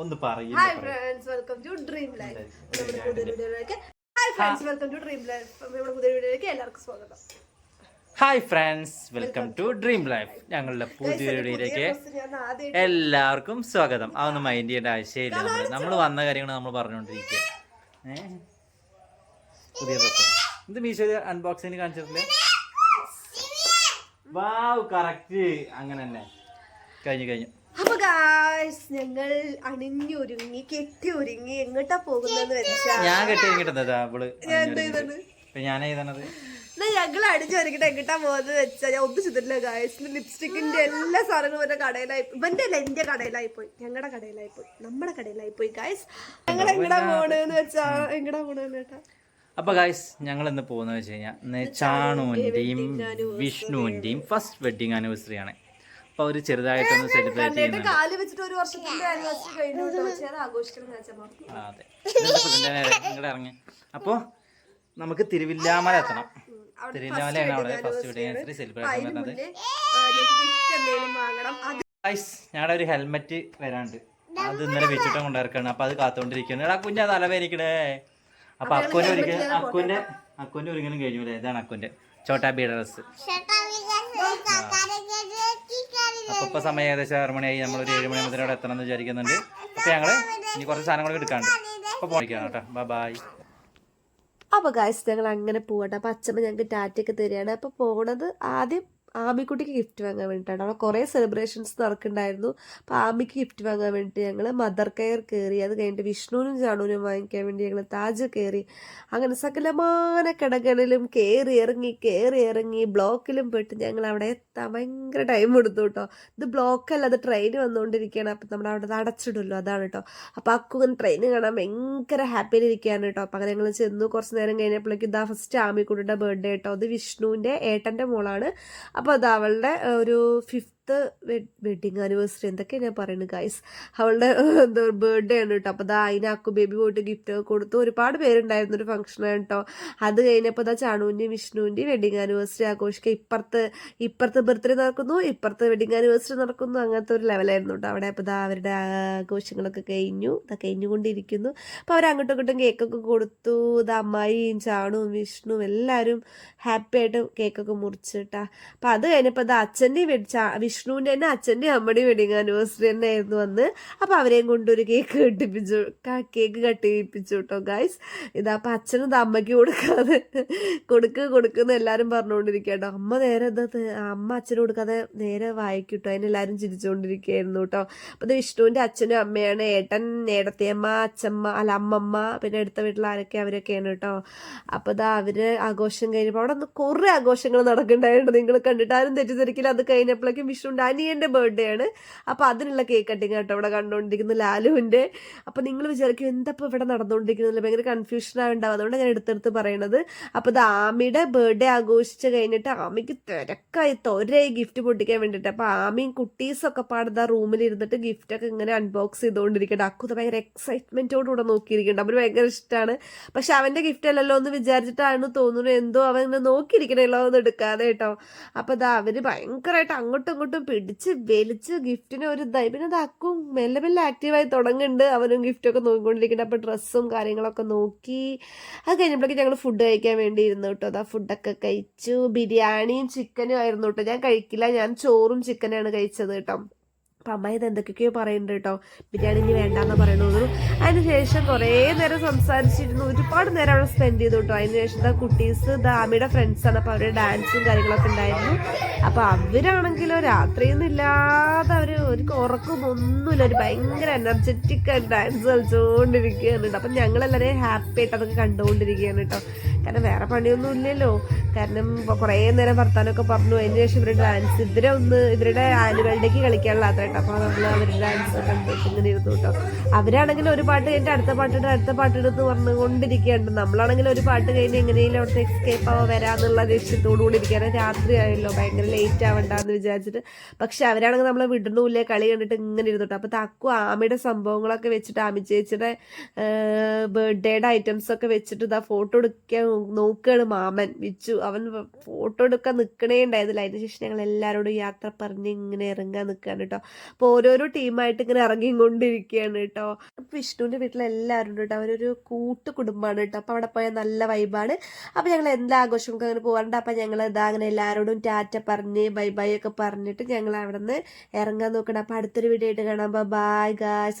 ഒന്ന് പറയും hi friends welcome to Dream Life നമ്മുടെ പുതിയ വീഡിയോയിലേക്ക്. Hi friends welcome to Dream Life നമ്മുടെ പുതിയ വീഡിയോയിലേക്ക് എല്ലാവർക്കും സ്വാഗതം. Hi friends welcome to Dream Life ഞങ്ങളുടെ പുതിയ വീഡിയോയിലേക്ക് എല്ലാവർക്കും സ്വാഗതം. അതൊന്നും മൈൻഡ് ചെയ്യേണ്ട ആവശ്യമില്ല. നമ്മൾ നമ്മൾ വന്ന കാര്യങ്ങൾ നമ്മൾ പറഞ്ഞുകൊണ്ടിരിക്കുക ഏ? പുതിയ ഡ്രസ്സാണ് ഇത് മീശോ അൺബോക്സിങ് കാണിച്ചിട്ടില്ല? വാവ് കറക്റ്റ് അങ്ങനെ തന്നെ. കഴിഞ്ഞു കഴിഞ്ഞു. ഗായ്സ് ഞങ്ങൾ അണിഞ്ഞൊരുങ്ങി കെട്ടി ഒരുങ്ങി എങ്ങോട്ടാ പോകുന്നതെന്ന് വെച്ചാ ഞാൻ കെട്ടി കഴിഞ്ഞിട്ടത് അവൾ ഞാൻ എന്താ ചെയ്തത് ഞാൻ എഴുതണത് എന്നാ ഞങ്ങൾ അടിച്ചൊരുക്കിട്ട് എങ്ങോട്ടാ പോകുന്നത് വെച്ചാ ഞാൻ ഒന്നും ചെയ്തിട്ടില്ല ഗായ്സ് ലിപ്സ്റ്റിക്കിന്റെ എല്ലാ സാധനങ്ങളും എന്റെ കടയിലായി ഇവന്റെ അല്ല എന്റെ കടയിലായി പോയി ഞങ്ങളുടെ കടയിലായി പോയി നമ്മുടെ കടയിലായി പോയി ഗായ്സ് ഞങ്ങൾ എങ്ങടാ പോണെന്ന് വെച്ചാ എങ്ങടാ പോണെന്ന് കേട്ടാ? അപ്പൊ ഗായ്സ് ഞങ്ങൾ ഇന്ന് പോകുന്നത് വെച്ച് കഴിഞ്ഞാൽ ചാണുവിന്റെയും വിഷ്ണുവിന്റെയും ഫസ്റ്റ് വെഡിങ് ആനിവേഴ്സറി ആണ്. അപ്പൊ അവർ ചെറുതായിട്ടൊന്ന് സെലിബ്രേറ്റ് ചെയ്യുന്നുണ്ട്. അത്. ഇറങ്ങി അപ്പോ നമുക്ക് തിരുവില്ലാമല എത്തണം. തിരുവില്ലാമലയാണ് അവിടെ ഫസ്റ്റ് എന്തെങ്കിലും വാങ്ങണം അത് ഞങ്ങളുടെ ഒരു ഹെൽമെറ്റ് വരാണ്ട് അത് ഇന്നലെ വെച്ചിട്ട് കൊണ്ടിറക്കാണ് അപ്പൊ അത് കാത്തോണ്ടിരിക്കുകയാണ് എടാ കുഞ്ഞാ തലവേരിക്കണേ അപ്പൊ അക്കുവിന്റെ ഒരിക്കലും അക്കുവിന്റെ അക്കുവിന്റെ ഒരിക്കലും കഴിഞ്ഞു ഇതാണ് അക്കുവിന്റെ. ചോട്ടാ ബീഡ ഡ്രസ് അപ്പൊ ഇപ്പൊ സമയം ഏകദേശം ആറ് മണിയായി. നമ്മളൊരു ഏഴ് മണി മുതൽ അവിടെ എത്തണം എന്ന് വിചാരിക്കുന്നുണ്ട്. അപ്പൊ ഞങ്ങൾ ഇനി കുറച്ച് സാധനങ്ങളൊക്കെ എടുക്കാണ്ട്. അപ്പോൾ പോയിക്കാണ് കേട്ടോ. ബൈ ബൈ അപ്പോൾ ഗായ്സ് ഞങ്ങൾ അങ്ങനെ പോകട്ടെ അപ്പോൾ അച്ഛമ്മ ഞങ്ങൾക്ക് ടാറ്റയൊക്കെ തരികയാണ്. അപ്പോൾ പോണത് ആദ്യം ആമിക്കുട്ടിക്ക് ഗിഫ്റ്റ് വാങ്ങാൻ വേണ്ടിയിട്ടാണ് അവിടെ കുറേ സെലിബ്രേഷൻസ് നടക്കുന്നുണ്ടായിരുന്നു. അപ്പോൾ ആമിക്ക് ഗിഫ്റ്റ് വാങ്ങാൻ വേണ്ടിയിട്ട് ഞങ്ങൾ മദർ കെയർ കയറി അത് കഴിഞ്ഞിട്ട് വിഷ്ണുവിനും ചാണുവിനും വാങ്ങിക്കാൻ വേണ്ടി ഞങ്ങൾ താജ് കയറി അങ്ങനെ സകലമാന കിടകളിലും കയറി ഇറങ്ങി കയറി ഇറങ്ങി ബ്ലോക്കിലും പെട്ട് ഞങ്ങൾ അവിടെ എത്താൻ ഭയങ്കര ടൈം എടുത്തു കേട്ടോ ഇത് ബ്ലോക്കല്ല അത് ട്രെയിൻ വന്നുകൊണ്ടിരിക്കുകയാണ് അപ്പം നമ്മൾ അവിടെ അടച്ചിടുമല്ലോ അതാണ് കേട്ടോ അപ്പോൾ അക്കുവൻ ട്രെയിൻ കാണാൻ ഭയങ്കര ഹാപ്പിയിലിരിക്കുകയാണ് കേട്ടോ അപ്പം അങ്ങനെ ഞങ്ങൾ ചെന്നു കുറച്ച് നേരം കഴിഞ്ഞപ്പോഴേക്കും ഇതാ ഫസ്റ്റ് ആമിക്കുട്ടിയുടെ ബർത്ത്ഡേ കേട്ടോ അത് വിഷ്ണുവിന്റെ ഏട്ടന്റെ മോളാണ്. അപ്പോൾ അത് അവളുടെ ഒരു ഒരു ഫിഫ്ത്ത് വെഡിങ് ആനിവേഴ്സറി എന്തൊക്കെയാണ് ഞാൻ പറയുന്നത് ഗൈസ് അവളുടെ എന്താ ബർത്ത്ഡേ ആണ് കേട്ടോ അപ്പോൾ ദാ അതിന് അക്കു ബേബി പോയിട്ട് ഗിഫ്റ്റ് കൊടുത്തു. ഒരുപാട് പേരുണ്ടായിരുന്ന ഒരു ഫംഗ്ഷനാണ് കേട്ടോ അത് കഴിഞ്ഞപ്പോൾ ദാ ചാണുവിന്റെയും വിഷ്ണുവിന്റെയും വെഡിങ് ആനിവേഴ്സറി ആഘോഷിക്കുക ഇപ്പുറത്ത് ഇപ്പുറത്ത് ബർത്ത്ഡേ നടക്കുന്നു ഇപ്പുറത്ത് വെഡിങ് ആനിവേഴ്സറി നടക്കുന്നു. അങ്ങനത്തെ ഒരു ലെവലായിരുന്നു കേട്ടോ അവിടെ അപ്പോൾ ദാ അവരുടെ ആഘോഷങ്ങളൊക്കെ കഴിഞ്ഞു. ഇതാ കഴിഞ്ഞുകൊണ്ടിരിക്കുന്നു. അപ്പോൾ അവർ അങ്ങോട്ടും ഇങ്ങോട്ടും കേക്കൊക്കെ കൊടുത്തു. ഇത് അമ്മായിയും ചാണുവും വിഷ്ണുവും എല്ലാവരും ഹാപ്പി ആയിട്ട് കേക്കൊക്കെ മുറിച്ചിട്ടാ അപ്പോൾ അത് കഴിഞ്ഞപ്പോൾ ഇത് അച്ഛന്റെയും വിഷ്ണു വിഷ്ണുവിന്റെ തന്നെ അച്ഛന്റെയും അമ്മയുടെയും വെഡിങ് ആനിവേഴ്സറി തന്നെ ആയിരുന്നു വന്ന് അപ്പോൾ അവരെയും കൊണ്ടൊരു കേക്ക് കെട്ടിപ്പിച്ചു. കേക്ക് കട്ട് ചെയ്യിപ്പിച്ചു കേട്ടോ ഗായ്സ് ഇതാ അപ്പം അച്ഛനും ഇത് അമ്മയ്ക്ക് കൊടുക്കാതെ കൊടുക്കുക കൊടുക്കുന്ന എല്ലാവരും പറഞ്ഞുകൊണ്ടിരിക്കുക കേട്ടോ അമ്മ നേരെ ഇത് അമ്മ അച്ഛന് കൊടുക്കാതെ നേരെ വായിക്കും കേട്ടോ അതിനെല്ലാവരും ചിരിച്ചുകൊണ്ടിരിക്കുകയായിരുന്നു കേട്ടോ അപ്പോൾ ഇത് വിഷ്ണുവിന്റെ അച്ഛനും അമ്മയാണ്. ഏട്ടൻ ഏടത്തിയമ്മ അച്ഛമ്മ അല്ല അമ്മമ്മ പിന്നെ അടുത്ത വീട്ടിൽ ആരൊക്കെ അവരൊക്കെയാണ് കേട്ടോ അപ്പോൾ ഇതാ അവർ ആഘോഷം കഴിഞ്ഞപ്പോൾ അവിടെ കുറേ ആഘോഷങ്ങൾ നടക്കുന്നുണ്ടായിരുന്നു. നിങ്ങൾ കണ്ടിട്ട് ആരും തെറ്റിദ്ധരിക്കില്ല. അത് കഴിഞ്ഞപ്പോഴേക്കും വിഷ്ണുവിന്റെ അനിയന്റെ ബർത്ത്ഡേ ആണ്. അപ്പോൾ അതിനുള്ള കേക്ക് കട്ടിങ് കേട്ടോ ഇവിടെ കണ്ടുകൊണ്ടിരിക്കുന്ന ലാലുവിന്റെ. അപ്പോൾ നിങ്ങൾ വിചാരിക്കും എന്തപ്പോൾ ഇവിടെ നടന്നുകൊണ്ടിരിക്കുന്നില്ല ഭയങ്കര കൺഫ്യൂഷൻ ഉണ്ടാവുക അതുകൊണ്ട് ഞാൻ എടുത്തെടുത്ത് പറയണത്. അപ്പോൾ ഇത് ആമിയുടെ ബർത്ത്ഡേ ആഘോഷിച്ച് കഴിഞ്ഞിട്ട് ആമിക്ക് തിരക്കായി തൊരയായി ഗിഫ്റ്റ് പൊട്ടിക്കാൻ വേണ്ടിയിട്ട് അപ്പോൾ ആമിയും കുട്ടീസൊക്കെ പാടുന്ന റൂമിലിരുന്നിട്ട് ഗിഫ്റ്റൊക്കെ ഇങ്ങനെ അൺബോക്സ് ചെയ്തുകൊണ്ടിരിക്കട്ടെ അക്കുത ഭയങ്കര എക്സൈറ്റ്മെന്റോടുകൂടെ നോക്കിയിരിക്കുന്നുണ്ട് അവന് ഭയങ്കര ഇഷ്ടമാണ് പക്ഷെ അവന്റെ ഗിഫ്റ്റ് അല്ലല്ലോ എന്ന് വിചാരിച്ചിട്ടാണ് തോന്നുന്നത് എന്തോ അവൻ നോക്കിയിരിക്കണല്ലോ എന്ന് എടുക്കാതെ കേട്ടോ. അപ്പോൾ ഇതാ അവർ ഭയങ്കരമായിട്ട് അങ്ങോട്ടും പിടിച്ച് വലിച്ച് ഗിഫ്റ്റിനെ ഒരു ഇതായി പിന്നെ അത് അക്കും മെല്ലെ മെല്ലെ ആക്റ്റീവായി തുടങ്ങുന്നുണ്ട്. അവനും ഗിഫ്റ്റൊക്കെ നോക്കിക്കൊണ്ടിരിക്കുന്നുണ്ട്. അപ്പോൾ ഡ്രസ്സും കാര്യങ്ങളൊക്കെ നോക്കി. അത് കഴിഞ്ഞപ്പോഴേക്കും ഞങ്ങൾ ഫുഡ് കഴിക്കാൻ വേണ്ടി ഇരുന്നു കേട്ടോ അതാ ഫുഡൊക്കെ കഴിച്ചു. ബിരിയാണിയും ചിക്കനും ആയിരുന്നു കേട്ടോ. ഞാൻ കഴിക്കില്ല. ഞാൻ ചോറും ചിക്കനാണ് കഴിച്ചത് കേട്ടോ. അപ്പം അമ്മ ഇത് എന്തൊക്കെയൊക്കെയോ പറയുന്നുണ്ട് കേട്ടോ. ബിരിയാണി ഇനി വേണ്ടാന്ന് പറയണത് അതിന് ശേഷം കുറേ നേരം സംസാരിച്ചിരുന്നു. ഒരുപാട് നേരം അവിടെ സ്പെൻഡ് ചെയ്തു കേട്ടോ. അതിന് ശേഷം ഇതാ കുട്ടീസ് അമ്മയുടെ ഫ്രണ്ട്സാണ് അപ്പോൾ അവരുടെ ഡാൻസും കാര്യങ്ങളൊക്കെ ഉണ്ടായിരുന്നു. അപ്പോൾ അവരാണെങ്കിലോ രാത്രിയൊന്നും ഇല്ലാതെ അവർ ഒരു ഉറക്കം ഒന്നുമില്ല. ഒരു ഭയങ്കര എനർജറ്റിക് ഡാൻസ് കളിച്ചുകൊണ്ടിരിക്കുകയാണ് അപ്പം ഞങ്ങളെല്ലാവരെയും ഹാപ്പി ആയിട്ട് അതൊക്കെ കണ്ടുകൊണ്ടിരിക്കുകയാണ് കേട്ടോ. കാരണം വേറെ പണിയൊന്നും ഇല്ലല്ലോ. കാരണം കുറേ നേരം വർത്താനമൊക്കെ പറഞ്ഞു. അതിന് ശേഷം ഇവരുടെ ഡാൻസ് ഇവരെ ഒന്ന് ഇവരുടെ ആനുവൽ കളിക്കാനുള്ള കേട്ടോ അപ്പോൾ നമ്മൾ അവരുടെ ഡാൻസ് കണ്ടിട്ട് ഇങ്ങനെ ഇരുന്നു കേട്ടോ അവരാണെങ്കിൽ ഒരു പാട്ട് കഴിഞ്ഞിട്ട് അടുത്ത പാട്ടിട്ട് അടുത്ത പാട്ടിടുന്ന് പറഞ്ഞുകൊണ്ടിരിക്കുകയുണ്ട് നമ്മളാണെങ്കിൽ ഒരു പാട്ട് കഴിഞ്ഞ് എങ്ങനെയും അവിടുത്തെ എസ്കേപ്പ് ആവാൻ വരാന്നുള്ള ലക്ഷ്യത്തോടു കൂടി ഇരിക്കുകയാണ്. രാത്രി ആയല്ലോ ഭയങ്കര ലേറ്റ് ആവണ്ടെന്ന് വിചാരിച്ചിട്ട്. പക്ഷെ അവരാണെങ്കിൽ നമ്മളെ വിടണമില്ല കളി കണ്ടിട്ട് ഇങ്ങനെ ഇരുന്നിട്ട് അപ്പോൾ തക്കു ആമയുടെ സംഭവങ്ങളൊക്കെ വെച്ചിട്ട് ആമി ചേച്ചിയുടെ ബർത്ത്ഡേയുടെ ഐറ്റംസ് ഒക്കെ വെച്ചിട്ട് ഇതാ ഫോട്ടോ എടുക്കാൻ നോക്കുകയാണ് മാമൻ. വിച്ചു അവൻ ഫോട്ടോ എടുക്കാൻ നിൽക്കണേ ഉണ്ടായിരുന്നില്ല. അതിന് ശേഷം ഞങ്ങൾ എല്ലാവരോടും യാത്ര പറഞ്ഞ് ഇങ്ങനെ ഇറങ്ങാൻ നിൽക്കുകയാണ് കേട്ടോ അപ്പോൾ ഓരോരോ ടീമായിട്ട് ഇങ്ങനെ ഇറങ്ങിക്കൊണ്ടിരിക്കുകയാണ് കേട്ടോ അപ്പോൾ വിഷ്ണുവിന്റെ വീട്ടിൽ എല്ലാവരും ഉണ്ട് കേട്ടോ അവരൊരു കൂട്ടു കുടുംബമാണ് കേട്ടോ അപ്പോൾ അവിടെ പോയാൽ നല്ല വൈബാണ് അപ്പോൾ ഞങ്ങൾ എന്താ ആഘോഷങ്ങൾക്കും അങ്ങനെ പോകാറുണ്ട് അപ്പോൾ ഞങ്ങൾ ഇതാ അങ്ങനെ എല്ലാവരോടും ടാറ്റ പറഞ്ഞ് ബൈ ബൈ ഒക്കെ പറഞ്ഞിട്ട് ഞങ്ങൾ അവിടെ നിന്ന് ഇറങ്ങാൻ നോക്കണം. അപ്പോൾ അടുത്തൊരു വീഡിയോ ആയിട്ട് കാണാം. Bye guys